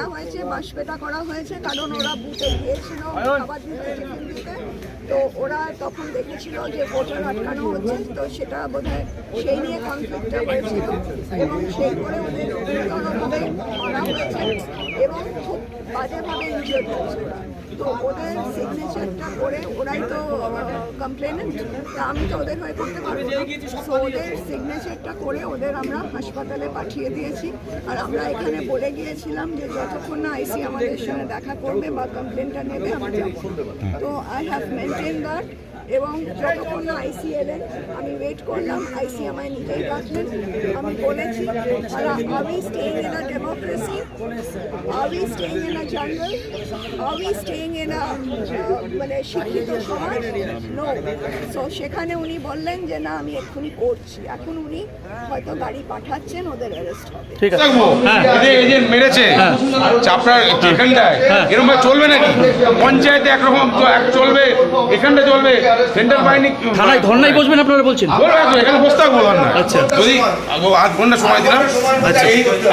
মারা হয়েছে বাঁশপেটা করা হয়েছে, কারণ ওরা বুথে গিয়েছিল তো ওরা তখন দেখেছিল যে ভোটার আটকানো হচ্ছে, তো সেটা বোধহয় সেই নিয়ে কনফ্লিক্টটা হয়েছিল। এবং সেই করে ওদের এবং খুব বাজেভাবে তো ওদের সিগনেচারটা করে ওরাই তো কমপ্লেনেন্ট তা আমি তো ওদের হয়ে করতে পারব So, ওদের সিগনেচারটা করে ওদের আমরা হাসপাতালে পাঠিয়ে দিয়েছি। আর আমরা এখানে বলে গিয়েছিলাম যে যতক্ষণ না আইসি আমাদের সঙ্গে দেখা করবে বা কমপ্লেনটা নেবে আমরা তো আই হ্যাভ মেনটেন দ্যাট এবং যতক্ষণ না আইসি এলেন আমি ওয়েট করলাম। আইসি আমায় নিজেই ডাকলেন। আমি বলেছি আমি staying in a democracy R we staying in a jungle R we staying in a মানে শিক্ষিত সমাজ? নো সো সেখানে উনি বললেন যে না আমি এক্ষুনি করছি। এখন উনি হয়তো গাড়ি পাঠাচ্ছেন ওদের অ্যারেস্ট হবে। ঠিক আছে। এই যে- মেরেছে চাপড়ার এখানটায় এরকম চলবে নাকি? পঞ্চায়েতে একরকম চলবে এখানটা চলবে সেন্ট্রাল বাহিনী থানায় ধর্নায় বসবেন আপনারা বলছেন? এখন, এখানে বসে থাকব না। আচ্ছা। যদি আধ ঘণ্টা সময় দিলাম আচ্ছা।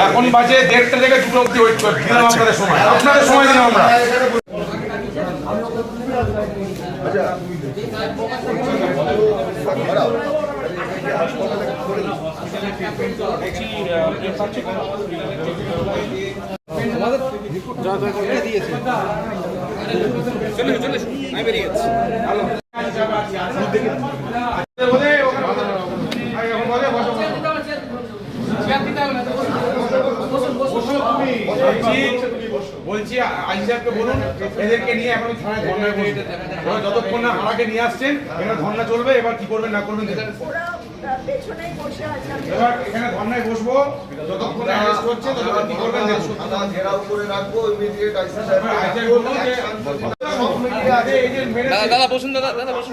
এখন বাজে দেড়টা থেকে দুটো অব্দি ওয়েট করে। দিলাম আপনাদের সময়। আপনাদের সময় দিলাম আমরা। বলে ওখানে বসে বলছি- বলছি আই সাহেবকে বলুন এদেরকে নিয়ে এখন থানায় ধর্নায় বসবে ওরা যতক্ষণ না হারাকে নিয়ে আসছেন এখানে ধর্না চলবে এবার কি করবেন না করবেন এবার এখানে ধর্নায় বসবো যতক্ষণ অ্যারেস্ট হচ্ছে ততক্ষণ কি করবেন ঘেরাও করে রাখব ইমিডিয়েট আইসি সাহেব দাদা বসুন, দাদা দাদা, বসুন।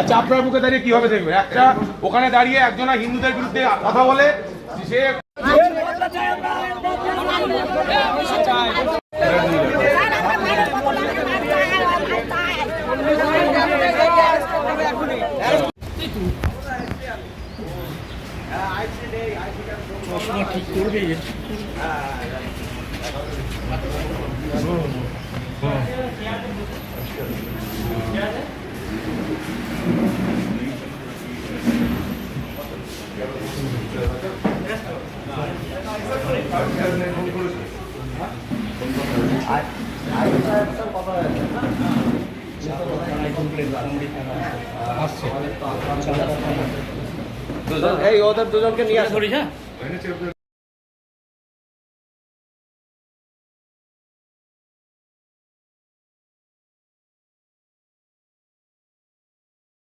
আচ্ছা আপনার মুখে দাঁড়িয়ে কি হবে দেখবে? একটা, ওখানে দাঁড়িয়ে একজনা হিন্দুদের বিরুদ্ধে কথা বলে, সে ঠিক করবে এই ওদের দুজনকে নিয়ে আসো। হ্যাঁ।